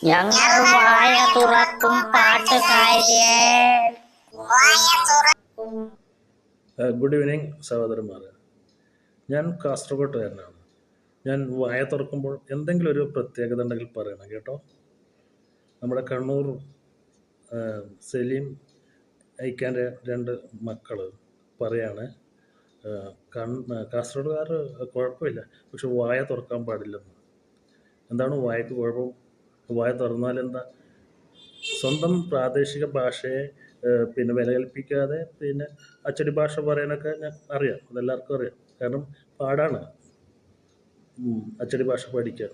ഞങ്ങൾ വായ തുറക്കും പാട്ടുകാരിയെ ഗുഡ് ഈവനിങ് സഹോദരന്മാരെ ഞാൻ കാസർഗോട്ടുകാരനാണ്. ഞാൻ വായ തുറക്കുമ്പോൾ എന്തെങ്കിലും ഒരു പ്രത്യേകത ഉണ്ടെങ്കിൽ പറയണം കേട്ടോ? നമ്മുടെ കണ്ണൂർ സലീം ഐക്കാന്റെ രണ്ട് മക്കൾ പറയാണ് കണ് കാസർഗോഡുകാർ കുഴപ്പമില്ല പക്ഷെ വായ തുറക്കാൻ പാടില്ലെന്ന്. എന്താണ് വായക്ക് കുഴപ്പം? വായ തുറന്നാൽ എന്താ സ്വന്തം പ്രാദേശിക ഭാഷയെ പിന്നെ വില കൽപ്പിക്കാതെ പിന്നെ അച്ചടി ഭാഷ പറയാനൊക്കെ ഞാൻ അറിയാം. അതെല്ലാവർക്കും അറിയാം. കാരണം പാടാണ്. അച്ചടി ഭാഷ പഠിക്കാൻ.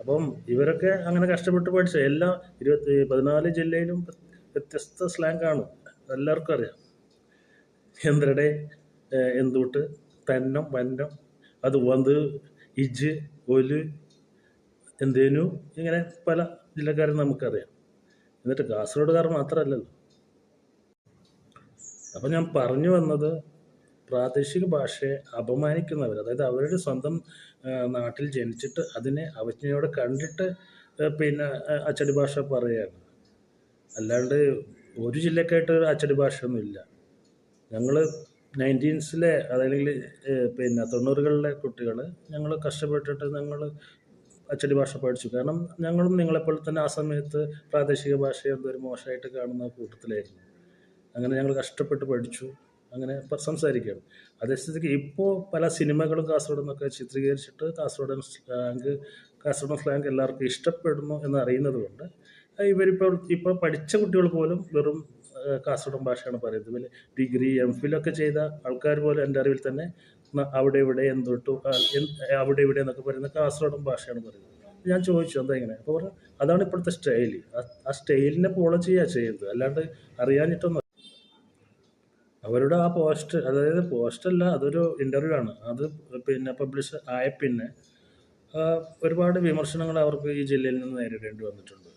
അപ്പം ഇവരൊക്കെ അങ്ങനെ കഷ്ടപ്പെട്ട് പഠിച്ച എല്ലാ ഇരുപത്തി പതിനാല് ജില്ലയിലും വ്യത്യസ്ത സ്ലാങ് ആണ്. എല്ലാവർക്കും അറിയാം. എന്തരടെ എന്തുട്ട്? തന്നം വന്നം. അത് വന്ന് ഇജ് ഒൽ എന്തേനു? ഇങ്ങനെ പല ജില്ലക്കാരും നമുക്കറിയാം. എന്നിട്ട് കാസർഗോഡുകാർ മാത്രമല്ലല്ലോ അപ്പം ഞാൻ പറഞ്ഞു വന്നത് പ്രാദേശിക ഭാഷയെ അപമാനിക്കുന്നവർ അതായത് അവരുടെ സ്വന്തം നാട്ടിൽ ജനിച്ചിട്ട് അതിനെ അവജ്ഞയോടെ കണ്ടിട്ട് പിന്നെ അച്ചടി ഭാഷ പറയുകയാണ് അല്ലാണ്ട് ഒരു ജില്ലക്കായിട്ട് അച്ചടി ഭാഷയൊന്നുമില്ല. ഞങ്ങൾ നയന്റീൻസിലെ അതല്ലെങ്കിൽ പിന്നെ തൊണ്ണൂറുകളിലെ കുട്ടികൾ ഞങ്ങൾ കഷ്ടപ്പെട്ടിട്ട് ഞങ്ങൾ അച്ചടി ഭാഷ പഠിച്ചു. കാരണം ഞങ്ങളും നിങ്ങളെപ്പോലെ തന്നെ ആ സമയത്ത് പ്രാദേശിക ഭാഷയെ ഒരു മോശമായിട്ട് കാണുന്ന കൂട്ടത്തിലായിരുന്നു. അങ്ങനെ ഞങ്ങൾ കഷ്ടപ്പെട്ട് പഠിച്ചു. അങ്ങനെ സംസാരിക്കുകയാണ്. അതേസ്ഥിതിക്ക് ഇപ്പോൾ പല സിനിമകളും കാസർഗോഡ് നിന്നൊക്കെ ചിത്രീകരിച്ചിട്ട് കാസർഗോഡൻ സ്ലാങ് കാസർഗോഡൻ സ്ലാങ് എല്ലാവർക്കും ഇഷ്ടപ്പെടുന്നു എന്ന് അറിയുന്നത് കൊണ്ട് ഇവരിപ്പോൾ ഇപ്പോൾ പഠിച്ച കുട്ടികൾ പോലും വെറും കാസർഗോഡൻ ഭാഷയാണ് പറയുന്നത്. പിന്നെ ഡിഗ്രി എം ഫിലൊക്കെ ചെയ്ത ആൾക്കാർ പോലെ എന്റെ അറിവിൽ തന്നെ അവിടെ ഇവിടെ എന്തൊട്ടു അവിടെ ഇവിടെ എന്നൊക്കെ പറയുന്ന കാസർഗോഡൻ ഭാഷയാണ് പറയുന്നത്. ഞാൻ ചോദിച്ചു എന്താ ഇങ്ങനെ? അപ്പോൾ പറഞ്ഞു അതാണ് ഇപ്പോഴത്തെ സ്റ്റൈൽ ആ സ്റ്റൈലിനെ ഫോളോ ചെയ്യുക ചെയ്യുന്നത്. അല്ലാണ്ട് അറിയാഞ്ഞിട്ടൊന്നും അവരുടെ ആ പോസ്റ്റ് അതായത് പോസ്റ്റല്ല അതൊരു ഇന്റർവ്യൂ ആണ്. അത് പിന്നെ പബ്ലിഷ് ആയ പിന്നെ ഒരുപാട് വിമർശനങ്ങൾ അവർക്ക് ഈ ജില്ലയിൽ നിന്ന് നേരിടേണ്ടി വന്നിട്ടുണ്ട്.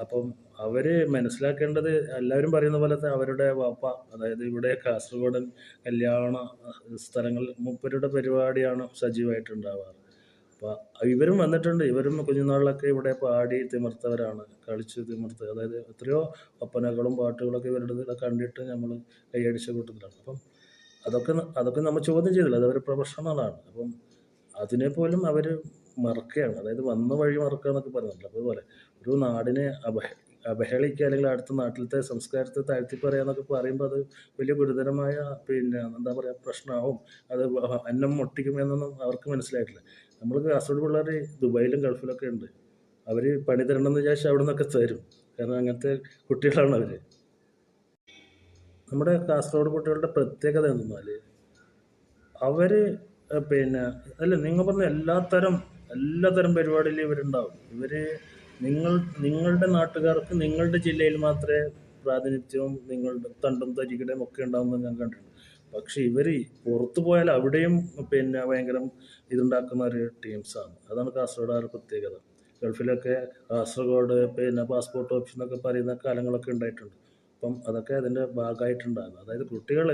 അപ്പം അവർ മനസ്സിലാക്കേണ്ടത് എല്ലാവരും പറയുന്ന പോലെ അവരുടെ വാപ്പ അതായത് ഇവിടെ കാസർഗോഡൻ കല്യാണ സ്ഥലങ്ങളിൽ മുപ്പരുടെ പരിപാടിയാണ് സജീവമായിട്ടുണ്ടാവാറ് അപ്പോൾ ഇവരും വന്നിട്ടുണ്ട്. ഇവരും കുഞ്ഞുനാളിലൊക്കെ ഇവിടെ പാടി തിമിർത്തവരാണ്. കളിച്ച് തിമിർത്ത് അതായത് എത്രയോ ഒപ്പനകളും പാട്ടുകളൊക്കെ ഇവരുടെ കണ്ടിട്ട് നമ്മൾ കൈയടിച്ച കൂട്ടത്തിലാണ് അപ്പം അതൊക്കെ അതൊക്കെ നമ്മൾ ചോദ്യം ചെയ്തില്ല. അത് അവർ പ്രൊഫഷണലാണ്. അപ്പം അതിനെപ്പോലും അവർ മറക്കുകയാണ്. അതായത് വന്ന വഴി മറക്കുക എന്നൊക്കെ പറയുന്നുണ്ട് അതുപോലെ ഒരു നാടിനെ അപഹ അവഹേളിക്കുക അല്ലെങ്കിൽ അടുത്ത നാട്ടിലത്തെ സംസ്കാരത്തെ താഴ്ത്തി പറയുക എന്നൊക്കെ പറയുമ്പോൾ അത് വലിയ ഗുരുതരമായ പിന്നെ എന്താ പറയുക പ്രശ്നമാവും. അത് അന്നം മുട്ടിക്കും എന്നൊന്നും അവർക്ക് മനസ്സിലായിട്ടില്ല. നമ്മൾ കാസർഗോഡ് പിള്ളേർ ദുബായിലും ഗൾഫിലൊക്കെ ഉണ്ട്. അവർ പണി തരണമെന്ന് വിചാരിച്ചാൽ അവിടെ നിന്നൊക്കെ തരും. കാരണം അങ്ങനത്തെ കുട്ടികളാണ് അവർ. നമ്മുടെ കാസർഗോഡ് കുട്ടികളുടെ പ്രത്യേകത എന്തെന്നാൽ അവർ പിന്നെ അല്ല നിങ്ങൾ പറഞ്ഞ എല്ലാത്തരം എല്ലാത്തരം പരിപാടിയിലും ഇവരുണ്ടാവും. ഇവർ നിങ്ങൾ നിങ്ങളുടെ നാട്ടുകാർക്ക് നിങ്ങളുടെ ജില്ലയിൽ മാത്രമേ പ്രാതിനിധ്യവും നിങ്ങളുടെ തണ്ടും തരികിടയും ഒക്കെ ഉണ്ടാവുമെന്ന് ഞാൻ കണ്ടിട്ടുണ്ട്. പക്ഷെ ഇവർ പുറത്തു പോയാൽ അവിടെയും പിന്നെ ഭയങ്കര ഇതുണ്ടാക്കുന്ന ഒരു ടീംസാണ്. അതാണ് കാസർഗോഡുകാരുടെ പ്രത്യേകത. ഗൾഫിലൊക്കെ കാസർഗോഡ് പിന്നെ പാസ്പോർട്ട് ഓപ്ഷൻ എന്നൊക്കെ പറയുന്ന കാലങ്ങളൊക്കെ ഉണ്ടായിട്ടുണ്ട്. അപ്പം അതൊക്കെ അതിന്റെ ഭാഗമായിട്ടുണ്ടാകും അതായത് കുട്ടികൾ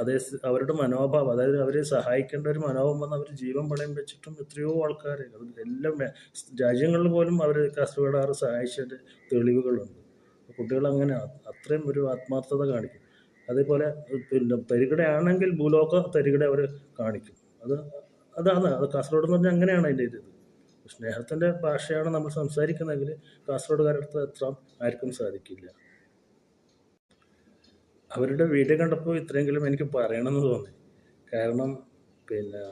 അതേ അവരുടെ മനോഭാവം അതായത് അവരെ സഹായിക്കേണ്ട ഒരു മനോഭാവം വന്ന് അവർ ജീവൻ പണയം വെച്ചിട്ടും എത്രയോ ആൾക്കാരെ അത് എല്ലാം രാജ്യങ്ങളിൽ പോലും അവർ കാസർഗോഡുകാർ സഹായിച്ചതിന്റെ തെളിവുകളുണ്ട്. കുട്ടികൾ അങ്ങനെ അത്രയും ഒരു ആത്മാർത്ഥത കാണിക്കും. അതേപോലെ പിന്നെ തരികിടയാണെങ്കിൽ ഭൂലോക തരികിട അവർ കാണിക്കും. അത് അതാണ്. അത് കാസർഗോഡ് എന്ന് പറഞ്ഞാൽ അങ്ങനെയാണ് അതിന്റെ ഇത്. സ്നേഹത്തിന്റെ ഭാഷയാണ് നമ്മൾ സംസാരിക്കുന്നതെങ്കിൽ കാസർഗോഡുകാരുടെ എത്ര ആർക്കും സാധിക്കില്ല. അവരുടെ വീട് കണ്ടപ്പോൾ ഇത്രയെങ്കിലും എനിക്ക് പറയണമെന്ന് തോന്നി. കാരണം പിന്നെ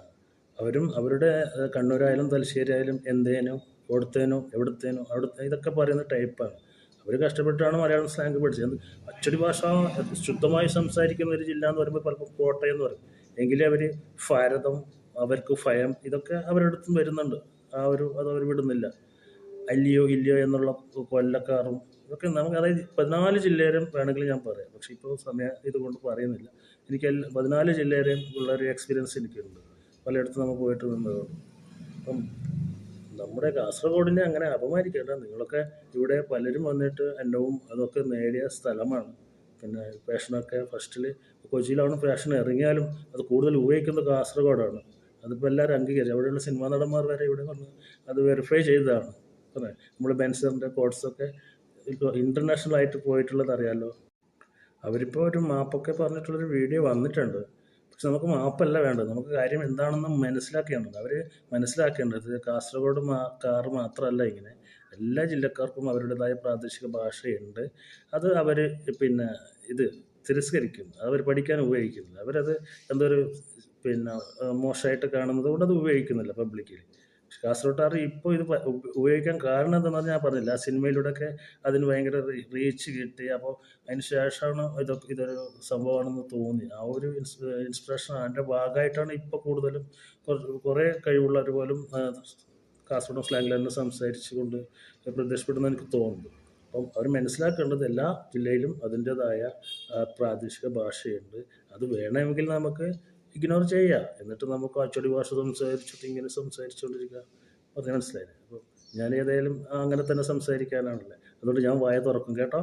അവരും അവരുടെ കണ്ണൂരായാലും തലശ്ശേരി ആയാലും എന്തേനോ ഓടത്തേനോ എവിടത്തേനോ അവിടുത്തെ ഇതൊക്കെ പറയുന്ന ടൈപ്പാണ്. അവർ കഷ്ടപ്പെട്ടാണ് മലയാളം സ്ലാങ് പഠിച്ചത്. അച്ചടി ഭാഷ ശുദ്ധമായി സംസാരിക്കുന്ന ഒരു ജില്ല എന്ന് പറയുമ്പോൾ പലപ്പോൾ കോട്ടയം എന്ന് പറയും. എങ്കിലും അവർ ഭാരതം അവർക്ക് ഭയം ഇതൊക്കെ അവരുടെ അടുത്തും വരുന്നുണ്ട്. ആ ഒരു അത് അവർ വിടുന്നില്ല. അല്ലയോ ഇല്ലയോ എന്നുള്ള കൊല്ലക്കാറും ഇതൊക്കെ നമുക്ക് അതായത് പതിനാല് ജില്ലയിലും വേണമെങ്കിൽ ഞാൻ പറയാം. പക്ഷേ ഇപ്പോൾ സമയം ഇതുകൊണ്ട് പറയുന്നില്ല. എനിക്ക് എല്ലാ പതിനാല് ജില്ലയിലെയും ഉള്ള ഒരു എക്സ്പീരിയൻസ് എനിക്കുണ്ട്. പലയിടത്തും നമുക്ക് പോയിട്ട് നിന്നതുകൊണ്ട് അപ്പം നമ്മുടെ കാസർഗോഡിനെ അങ്ങനെ അപമാനിക്കേണ്ട. നിങ്ങളൊക്കെ ഇവിടെ പലരും വന്നിട്ട് എന്നവും അതൊക്കെ നേടിയ സ്ഥലമാണ്. പിന്നെ ഫാഷനൊക്കെ ഫസ്റ്റിൽ കൊച്ചിയിലാണ് ഫാഷൻ ഇറങ്ങിയാലും അത് കൂടുതൽ ഉപയോഗിക്കുന്നത് കാസർഗോഡാണ്. അതിപ്പോൾ എല്ലാവരും അംഗീകരിച്ചു. അവിടെയുള്ള സിനിമാ നടന്മാർ വരെ ഇവിടെ വന്ന് അത് വെരിഫൈ ചെയ്തതാണ്. അതെ നമ്മൾ ബെൻസറിന്റെ കോഴ്സൊക്കെ ഇപ്പോൾ ഇന്റർനാഷണൽ ആയിട്ട് പോയിട്ടുള്ളത് അറിയാമല്ലോ അവരിപ്പോൾ ഒരു മാപ്പൊക്കെ പറഞ്ഞിട്ടുള്ളൊരു വീഡിയോ വന്നിട്ടുണ്ട്. പക്ഷെ നമുക്ക് മാപ്പല്ല വേണ്ടത്. നമുക്ക് കാര്യം എന്താണെന്ന് മനസ്സിലാക്കേണ്ടത് അവർ മനസ്സിലാക്കേണ്ടത് കാസർഗോഡ് മാ കാർ മാത്രമല്ല ഇങ്ങനെ. എല്ലാ ജില്ലക്കാർക്കും അവരുടേതായ പ്രാദേശിക ഭാഷയുണ്ട്. അത് അവർ പിന്നെ ഇത് തിരസ്കരിക്കുന്നു. അവർ പഠിക്കാൻ ഉപയോഗിക്കുന്നില്ല. അവരത് എന്തോ ഒരു പിന്നെ മോശമായിട്ട് കാണുന്നത് കൊണ്ട് അത് ഉപയോഗിക്കുന്നില്ല പബ്ലിക്കിൽ കാസർഗോട്ടാർ ഇപ്പോൾ ഇത് ഉപയോഗിക്കാൻ കാരണം എന്താണെന്ന് ഞാൻ പറഞ്ഞില്ല ആ സിനിമയിലൂടെയൊക്കെ അതിന് ഭയങ്കര റീച്ച് കിട്ടി. അപ്പോൾ അതിന് ശേഷമാണ് ഇതൊക്കെ ഇതൊരു സംഭവമാണെന്ന് തോന്നി. ആ ഒരു ഇൻസ് ഇൻസ്പിറേഷൻ അതിന്റെ ഭാഗമായിട്ടാണ് ഇപ്പോൾ കൂടുതലും കുറ- കഴിവുള്ളവർ പോലും കാസർഗോഡ് സ്ലാങ്ങിൽ തന്നെ സംസാരിച്ചുകൊണ്ട് പ്രത്യക്ഷപ്പെടുന്ന എനിക്ക് തോന്നുന്നു. അപ്പം അവർ മനസ്സിലാക്കേണ്ടത് എല്ലാ ജില്ലയിലും അതിന്റെതായ പ്രാദേശിക ഭാഷയുണ്ട്. അത് വേണമെങ്കിൽ നമുക്ക് ഇഗ്നോർ ചെയ്യുക. എന്നിട്ട് നമുക്ക് അച്ചടി ഭാഷ സംസാരിച്ചിട്ട് ഇങ്ങനെ സംസാരിച്ചുകൊണ്ടിരിക്കുക പറഞ്ഞ് മനസ്സിലായില്ലേ? അപ്പോൾ ഞാൻ ഏതായാലും അങ്ങനെ തന്നെ സംസാരിക്കാനാണല്ലേ. അതുകൊണ്ട് ഞാൻ വായ തുറക്കും കേട്ടോ.